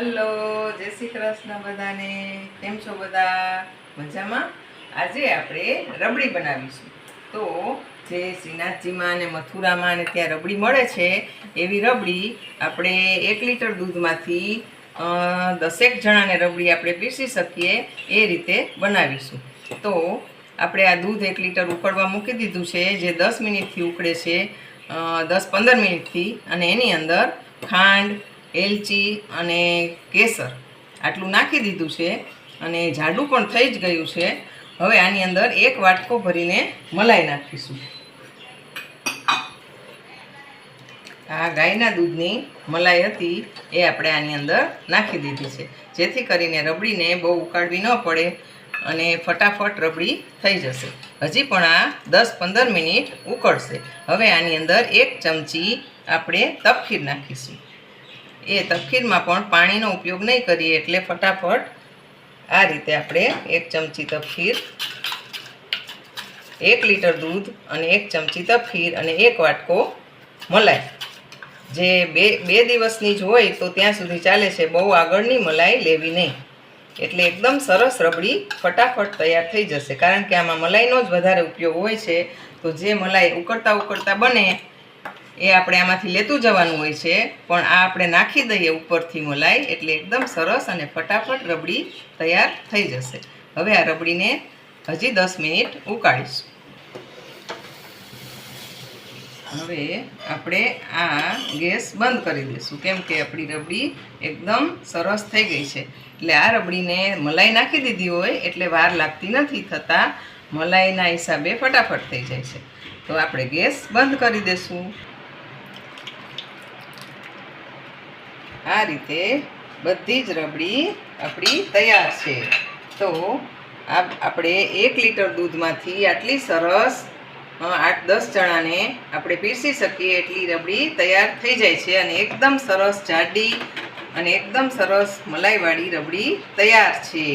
Hello, જય શ્રી કૃષ્ણ બધાને. કેમ છો બધા? મજામાં? આજે આપણે રબડી બનાવીશું. તો જે શ્રીનાથજીમાં અને મથુરામાં અને ત્યાં રબડી મળે છે, એવી રબડી આપણે એક લીટર દૂધમાંથી દસેક જણાને રબડી આપણે પીસી શકીએ, એ રીતે બનાવીશું. તો આપણે આ દૂધ એક લીટર ઉકળવા મૂકી દીધું છે, જે દસ મિનિટથી ઉકળે છે દસ પંદર મિનિટથી, અને એની અંદર ખાંડ એલચી અને કેસર આટલું નાખી દીધું છે અને જાડું પણ થઈ જ ગયું છે. હવે આની અંદર એક વાટકો ભરીને મલાઈ નાખીશું. આ ગાયના દૂધની મલાઈ હતી એ આપણે આની અંદર નાખી દીધી છે. જેથી કરીને રબડીને બહુ ઉકાળવી ન પડે અને ફટાફટ રબડી થઈ જશે. હજી પણ આ દસ પંદર મિનિટ ઉકળશે. હવે આની અંદર એક ચમચી આપણે તપખીર નાખીશું. એ તપખીરમાં પણ પાણીનો ઉપયોગ નહીં કરીએ એટલે ફટાફટ આ રીતે આપણે એક ચમચી તપખીર એક લીટર દૂધ અને એક ચમચી તપખીર અને એક વાટકો મલાઈ. જે બે બે દિવસની જ હોય તો ત્યાં સુધી ચાલે છે, બહુ આગળની મલાઈ લેવી નહીં. એટલે એકદમ સરસ રબડી ફટાફટ તૈયાર થઈ જશે. કારણ કે આમાં મલાઈનો જ વધારે ઉપયોગ હોય છે. તો જે મલાઈ ઉકળતા ઉકળતા બને એ આપણે આમાંથી લેતું જવાનું હોય છે, પણ આ આપણે નાખી દઈએ ઉપરથી મલાઈ એટલે એકદમ સરસ અને ફટાફટ રબડી તૈયાર થઈ જશે. હવે આ રબડીને હજી દસ મિનિટ ઉકાળીશું. હવે આપણે આ ગેસ બંધ કરી દઈશું, કેમ કે આપણી રબડી એકદમ સરસ થઈ ગઈ છે. એટલે આ રબડીને મલાઈ નાખી દીધી હોય એટલે વાર લાગતી નથી થતાં મલાઈના હિસાબે ફટાફટ થઈ જાય છે. તો આપણે ગેસ બંધ કરી દઈશું. આ રીતે બધી જ રબડી આપણી તૈયાર છે. તો આપણે એક લીટર દૂધમાંથી આટલી સરસ આઠ દસ જણાને આપણે પીરસી શકીએ એટલી રબડી તૈયાર થઈ જાય છે અને એકદમ સરસ જાડી અને એકદમ સરસ મલાઈવાળી રબડી તૈયાર છે.